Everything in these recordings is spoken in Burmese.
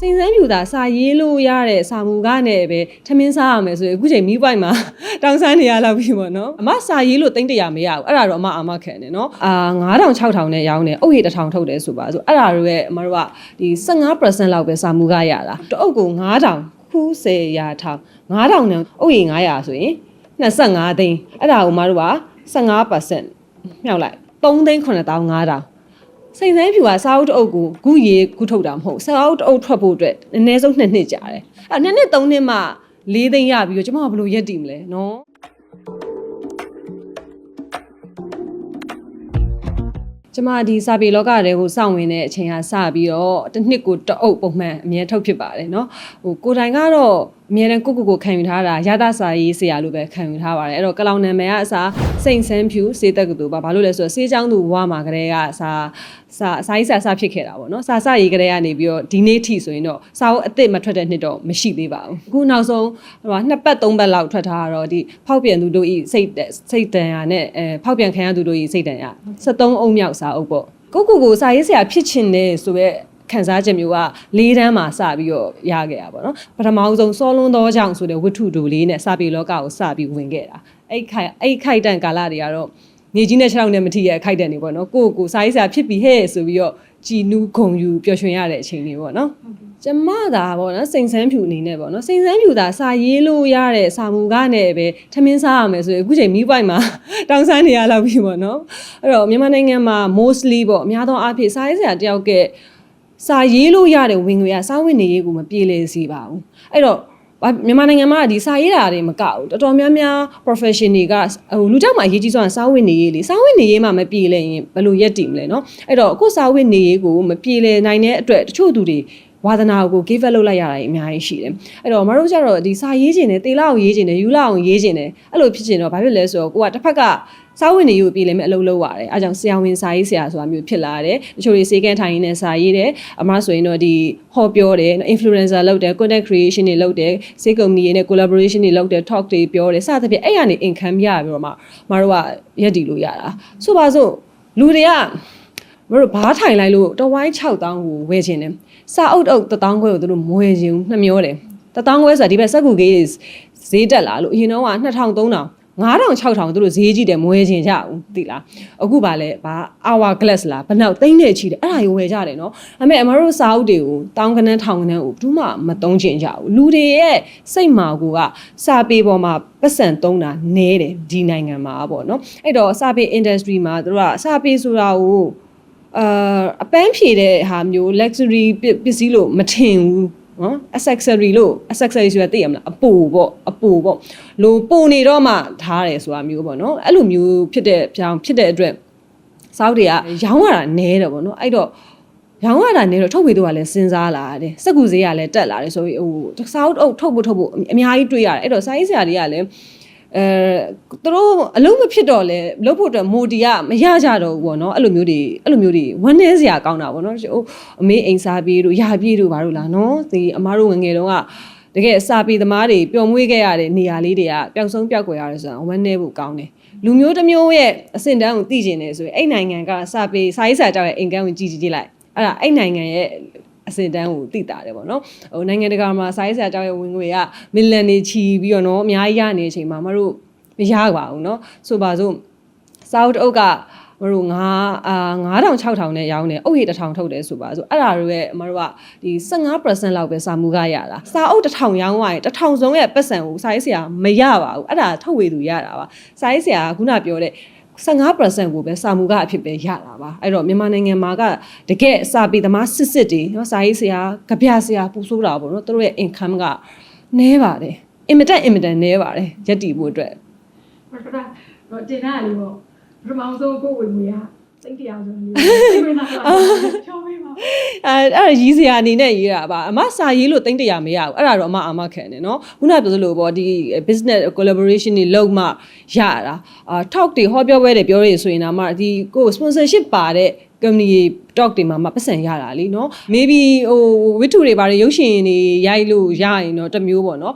စိန်စမ်းဖြူတာစာရေးလို့ရတဲ့စာမူကနေပဲထမင်းစားရမယ်ဆိုရင်အခုချိန်မီးပိုက်မှာတောင်းဆန်းနေရလောက်ပြီပေါ့နော်အမစာရေးလို့တိမ့်တရာမရဘူးအဲ့ဒါတော့အမအမခံတယ်နော်အာ9000 6000နဲ့ရောင်းတယ်အုတ်ရည်1000ထုတ်တယ်ဆိုပါဆိုအဲ့ဒါတို့ရဲ့အမတို့ကဒီ15%လောက်ပဲစာမူကရတာတအုတ်ကို9000ခု10ရာထောင်9000နဲ့အုတ်ရည်900ဆိုရင်25သိန်းအဲ့ဒါကိုအမတို့က15%မြောက်လိုက်3သိန်း9500 စိန်စမ်းဖြူကစာအုပ်တအုပ်ကိုခုရေခုထုတ်တာမဟုတ်စာအုပ်တအုပ်ထွက်ဖို့အတွက်အနည်းဆုံး2နှစ်ကြာတယ်အဲ့နှစ်နှစ်3နှစ်မှ၄သိန်းရပြီးတော့ကျမကဘယ်လိုရက်တည်မလဲနော်ကျမဒီစာပေလောကတွေကိုစောင့်ဝင်တဲ့အချိန်ကစပြီးတော့တစ်နှစ်ကိုတအုပ်ပုံမှန်အမြဲထုတ်ဖြစ်ပါတယ်เนาะဟိုကိုယ်တိုင်ကတော့ အများနဲ့ကိုကိုကိုခံယူထားတာရသစာရေးဆရာလို့ပဲခံယူထားပါတယ်အဲ့တော့ကလောင်နာမည်ကအစားစိန်ဆန်းဖြူစေတက်ကတူပါဘာလို့လဲဆိုတော့စေးချောင်းသူဝါမှာကလေးကအစားစာစာရေးဆရာစဖြစ်ခဲ့တာပေါ့နော်စာစာရေးကလေးကနေပြီးတော့ဒီနေ့ထိဆိုရင်တော့စာအုပ်အစ်စ်မထွက်တဲ့နှစ်တော့မရှိသေးပါဘူးအခုနောက်ဆုံးဟိုနှစ်ပတ်သုံးပတ်လောက်ထွက်ထားတော့ဒီဖောက်ပြန်သူတို့ဤစိတ်စိတ်တန်ရနဲ့အဲဖောက်ပြန်ခံရသူတို့ဤစိတ်တန်ရ73အုံမြောက်စာအုပ်ပေါ့ကိုကိုကိုစာရေးဆရာဖြစ်ချင်တယ်ဆိုရဲ ခံစားချက်မျိုးကလေးတန်းမှာစပြီးတော့ရခဲ့တာပေါ့နော်ပထမအဆုံးစောလွန်းသောကြောင့်ဆိုတဲ့ဝတ္ထုတူလေးနဲ့စာပေလောကကိုစပြီးဝင်ခဲ့တာအဲ့ခိုက်အဲ့ခိုက်တန်ကာလတွေကတော့နေကြီးနဲ့ခြေထောက်နဲ့မထိရဲ့ခိုက်တန်နေပေါ့နော်ကိုကိုကိုစာရေးဆရာဖြစ်ပြီးဟဲ့ဆိုပြီးတော့ကြည်နူးခုံယူပျော်ရွှင်ရတဲ့အချိန်လေးပေါ့နော်ကျမသာပေါ့နော်စိန်ဆန်းဖြူအနေနဲ့ပေါ့နော်စိန်ဆန်းဖြူသာစာရေးလို့ရတဲ့စာမူကနေပဲထမင်းစားရမယ်ဆိုရင်အခုချိန်မီးပိုက်မှာတောင်းဆန်းနေရလောက်ပြီပေါ့နော်အဲ့တော့မြန်မာနိုင်ငံမှာ mostly ပေါ့အများသောအားဖြင့်စာရေးဆရာတယောက်က စာရေးလို့ရတဲ့ဝင်ငွေကစာဝင်နေရေးကိုမပြေလည်စေပါဘူးအဲ့တော့မြန်မာနိုင်ငံမှာဒီစာရေးတာတွေမကဘူးတော်တော်များများ profession တွေကဟိုလူကြောက်မှအရေးကြီးဆုံးကစာဝင်နေရေးလေစာဝင်နေရေးမှမပြေလည်ရင်ဘယ်လိုရက်တည်မလဲเนาะအဲ့တော့အခုစာဝင်နေရေးကိုမပြေလည်နိုင်တဲ့အတွက်တချို့သူတွေ ဝါသနာကို give up လုပ်လိုက်ရတာအများကြီးရှိတယ်အဲ့တော့မတို့ကျတော့ဒီစာရေးခြင်းနဲ့တေလာအောင်ရေးခြင်းနဲ့ယူလာအောင်ရေးခြင်းနဲ့အဲ့လိုဖြစ်ခြင်းတော့ဘာဖြစ်လဲဆိုတော့ကိုကတစ်ဖက်ကစာဝင်နေရေးကိုပြေလည်မဲ့အလုပ်လုပ်ရတယ်အဲကြောင့်ဆရာဝန်စာရေးဆရာဆိုတာမျိုးဖြစ်လာတယ်တချို့တွေစေကန်းထိုင်ရင်းနဲ့စာရေးတယ်အမဆိုရင်တော့ဒီဟောပြောတယ် influencer လုပ်တယ် content creation တွေလုပ်တယ်စေကုမ္ပဏီတွေနဲ့ collaboration တွေလုပ်တယ် talk တွေပြောတယ်စသဖြင့်အဲ့ရနေ income ရပြီးတော့မှမတို့ကရက်တည်လို့ရတာဆိုပါစို့လူတွေကမတို့ဘားထိုင်လိုက်လို့တဝိုင်း6000ကိုဝယ်ခြင်းတယ် စာအုပ်အုပ်1000ခွဲကိုသူတို့မဝယ်ခြင်းနှမျောတယ်1000ခွဲဆိုတာဒီဘက်စက်ကူကေးဈေးတက်လာလို့အရင်တော့က2000 3000 9000 6000သူတို့ဈေးကြီးတယ်မဝယ်ချင်ကြဘူးသိလားအခုဗာလဲဗာ hour glass လားဘနောက်သိမ့်နေချီတယ်အဲ့ဒါကြီးဝယ်ကြတယ်နော်အမေအမတို့စာအုပ်တွေကိုတောင်းကနန်းထောင်ကနန်းကိုဘူးမှမသုံးချင်ကြဘူးလူတွေရဲ့စိတ်မာကိုကစာပေပေါ်မှာပတ်စံသုံးတာနဲတယ်ဒီနိုင်ငံမှာပေါ့နော်အဲ့တော့စာပေ industry မှာသူတို့ကစာပေဆိုတာကို အာအပန်းဖြေတဲ့ဟာမျိုး luxury ပစ္စည်းလို့မထင်ဘူးနော် accessory လို့ accessory ဆိုတာသိရမလားအပိုပေါ့အပိုပေါ့လိုပိုနေတော့မှထားတယ်ဆိုတာမျိုးပေါ့နော်အဲ့လိုမျိုးဖြစ်တဲ့ပြောင်းဖြစ်တဲ့အတွက်စောက်တွေကရောင်းရတာနဲတယ်ပေါ့နော်အဲ့တော့ရောင်းရတာနေတော့ထုတ်ပြီးတော့လည်းစဉ်းစားလာတယ်စက်ကူဈေးကလည်းတက်လာတယ်ဆိုပြီးဟိုစောက်အုပ်ထုတ်ဖို့ထုတ်ဖို့အများကြီးတွေးရတယ်အဲ့တော့စိုင်းဆရာတွေကလည်း အဲသူတို့အလုံးမဖြစ်တော့လဲလုပ်ဖို့အတွက်မိုဒီကမရကြတော့ဘူးပေါ့နော်အဲ့လိုမျိုးတွေအဲ့လိုမျိုးတွေဝမ်းနည်းစရာကောင်းတာပေါ့နော်ဟိုအမေအိမ်စားပြေးတို့ရာပြေးတို့ဘာလို့လားနော်ဒီအမားတို့ငငယ်တုန်းကတကယ်စာပေသမားတွေပျော်မွေးခဲ့ရတဲ့နေရာလေးတွေကပျောက်ဆုံးပျောက်ကွယ်ရတယ်ဆိုတာဝမ်းနည်းဖို့ကောင်းတယ်လူမျိုးတစ်မျိုးရဲ့အဆင့်တန်းကိုသိကျင်နေဆိုရင်အဲ့နိုင်ငံကစာပေစာရေးစာကြောက်ရဲ့အိမ်ကန်းကိုကြည့်ကြည့်လိုက်အဲ့ဒါအဲ့နိုင်ငံရဲ့ အစစ်တမ်းကိုသိတာတယ်ပေါ့နော်ဟိုနိုင်ငံတကာမှာစာရေးဆရာကြောင့်ရဲ့ဝင်ငွေကမီလန်နေချီပြီးတော့နော်အများကြီးရနေတဲ့အချိန်မှာမတို့မရပါဘူးနော်ဆိုပါစို့စာအုပ်တအုပ်ကမတို့9အာ9000 6000နဲ့ရောင်းတယ်အုပ်ရည်1000ထုတ်တယ်ဆိုပါဆိုအဲ့ဒါတို့ရဲ့မတို့ကဒီ15%လောက်ပဲစာမူကရတာစာအုပ်1000ရောင်းရရင်1000ဆုံးရဲ့ပတ်စံကိုစာရေးဆရာမရပါဘူးအဲ့ဒါထုတ်ဝေသူရတာပါစာရေးဆရာကခုနပြောတဲ့ 15%ကိုပဲစာမူကအဖြစ်ပဲရတာပါအဲ့တော့မြန်မာနိုင်ငံမှာကတကယ်စာပေသမားစစ်စစ်တွေနော်စာရေးဆရာကြပြဆရာပူဆိုးတာပေါ့နော်သူတို့ရဲ့ income ကနည်းပါတယ်အင်မတန်အင်မတန်နည်းပါတယ်ရက်တည်ဖို့အတွက်ဟုတ်ကဲ့တော့တင်ရလေပေါ့ပထမဆုံးကိုယ်ဝင်မူရစိတ်တရားဆုံးလေးစိတ်ဝင်စားတာချောမ အဲအဲ့ဒါရီးစရာအနေနဲ့ရေးတာပါအမစာရေးလို့တိမ့်တရာမရဘူးအဲ့ဒါတော့အမအမခံတယ်နော်ခုနပြောသလိုပေါ့ဒီ business collaboration တွေလုပ်မှရတာအာ talk တွေဟောပြောပွဲတွေပြောရဆိုရင်တော့မှဒီကို sponsorship ပါတဲ့ company talk တွေမှာမပတ်စံရတာလीเนาะ maybe ဟိုဝိထုတွေပါတယ်ရုပ်ရှင်တွေရိုက်လို့ရရင်တော့တစ်မျိုးပေါ့เนาะ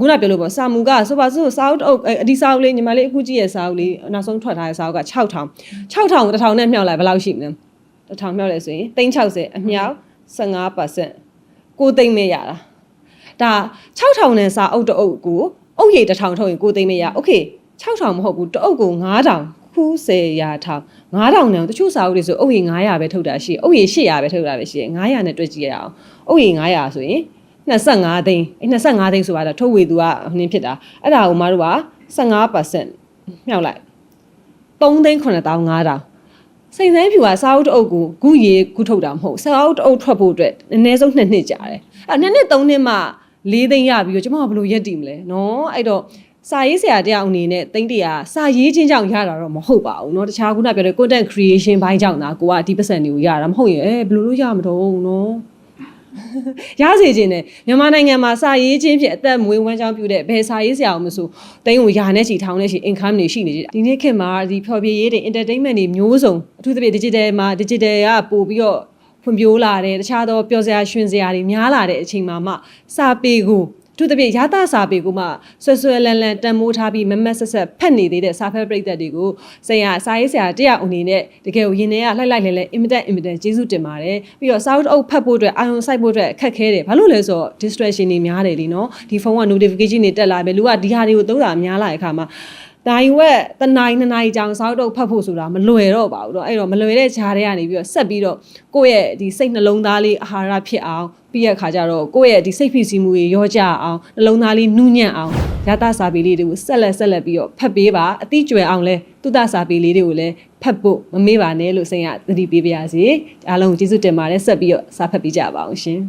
ခုနပြောလို့ပေါ့စာမူကဆိုပါစို့စာအုပ်အုပ်အဒီစာအုပ်လေးညီမလေးအခုကြည့်ရစာအုပ်လေးနောက်ဆုံးထွက်ထားတဲ့စာအုပ်က6000 6000 1000နဲ့မြောက်လိုက်ဘယ်လောက်ရှိမလဲ 1000မြောက်လဲဆိုရင်360အမြောက်15% 900 ကိုသိမ့်မဲ့ရတာဒါ6000နဲ့စာအုပ်တအုပ်ကိုအုပ်ရည်1000ထုတ်ရင်ကိုသိမ့်မဲ့ရโอเค6000မဟုတ်ဘူးတအုပ်ကို9000ခူး10ရာထောင်9000နဲ့တချို့စာအုပ်တွေဆိုအုပ်ရည်900ပဲထုတ်တာရှိအုပ်ရည်800ပဲထုတ်တာပဲရှိတယ်900နဲ့တွက်ကြည့်ရအောင်အုပ်ရည်900ဆိုရင်25သိန်းအဲ25သိန်းဆိုတာထုတ်ဝေသူကဟင်းဖြစ်တာအဲ့ဒါကိုမတို့က15%မြောက်လိုက်3သိန်း9500 စိန်ဆိုင်ဖြူကစာအုပ်တအုပ်ကိုဂုရေဂုထုတ်တာမဟုတ်စာအုပ်တအုပ်ထွက်ဖို့အတွက်အနည်းဆုံး2နှစ်ကြာတယ်အဲ့2နှစ်3နှစ်မှ4သိန်းရပြီးတော့ကျွန်မကဘယ်လိုရက်တည်မလဲနော်အဲ့တော့စာရေးဆရာတယောက်အနေနဲ့တိမ့်တရာစာရေးချင်းကြောင့်ရတာတော့မဟုတ်ပါဘူးเนาะတခြားခုနပြောတဲ့ content creation ဘိုင်းကြောင့်ဒါကိုကဒီပတ်စံတွေကိုရတာမဟုတ်ရင်အဲဘယ်လိုလုပ်ရမတော့เนาะ ရစေခြင်းနဲ့မြန်မာနိုင်ငံမှာစာရေးခြင်းဖြစ်အသက်မွေးဝမ်းကြောင်းပြုတဲ့ဘယ်စာရေးဆရာအောင်မဆိုတိုင်းကိုယာနဲ့ချီထောင်းနဲ့ချီ income တွေရှိနေကြတယ်ဒီနေ့ခေတ်မှာဒီဖျော်ဖြေရေးတွေ entertainment တွေမျိုးစုံအထူးသဖြင့် digital မှာ digital ကပို့ပြီးတော့ဖွံ့ဖြိုးလာတယ်တခြားသောပျော်စရာရွှင်စရာတွေများလာတဲ့အချိန်မှာမှစာပေကို အထူးသဖြင့်ရသစာပေကိုမှဆွဲဆွဲလန်းလန်းတန်မိုးထားပြီးမမက်ဆက်ဆက်ဖတ်နေသေးတဲ့စာဖတ်ပရိသတ်တွေကိုဆရာစာရေးဆရာတရားအနေနဲ့တကယ်ကိုရင်ထဲကလှိုက်လိုက်လဲလဲ imitate imitate ကျေးဇူးတင်ပါတယ်ပြီးတော့စာအုပ်အုပ်ဖတ်ဖို့အတွက်အာရုံစိုက်ဖို့အတွက်အခက်ခဲတယ်ဘာလို့လဲဆိုတော့ distraction တွေများတယ်လीနော်ဒီဖုန်းက notification တွေတက်လာပဲလူကဒီဟာတွေကိုသုံးတာများလာတဲ့အခါမှာ ဒါယူဝက်တနိုင်နှစ်နိုင်ကြောင်စောက်တော့ဖတ်ဖို့ဆိုတာမလွယ်တော့ပါဘူးတော့အဲ့တော့မလွယ်တဲ့ဈာတွေကနေပြီးတော့ဆက်ပြီးတော့ကိုယ့်ရဲ့ဒီစိတ်နှလုံးသားလေးအာဟာရဖြစ်အောင်ပြီးရခါကျတော့ကိုယ့်ရဲ့ဒီစိတ်ဖိစီးမှုတွေရောကြအောင်နှလုံးသားလေးနူးညံ့အောင်ရတစာပေလေးတွေကိုဆက်လက်ဆက်လက်ပြီးတော့ဖတ်ပေးပါအတိကျွယ်အောင်လဲတုဒစာပေလေးတွေကိုလည်းဖတ်ဖို့မမေ့ပါနဲ့လို့စိတ်ကသတိပေးပါရစေအားလုံးကိုကျေးဇူးတင်ပါတယ်ဆက်ပြီးတော့စာဖတ်ပေးကြပါအောင်ရှင်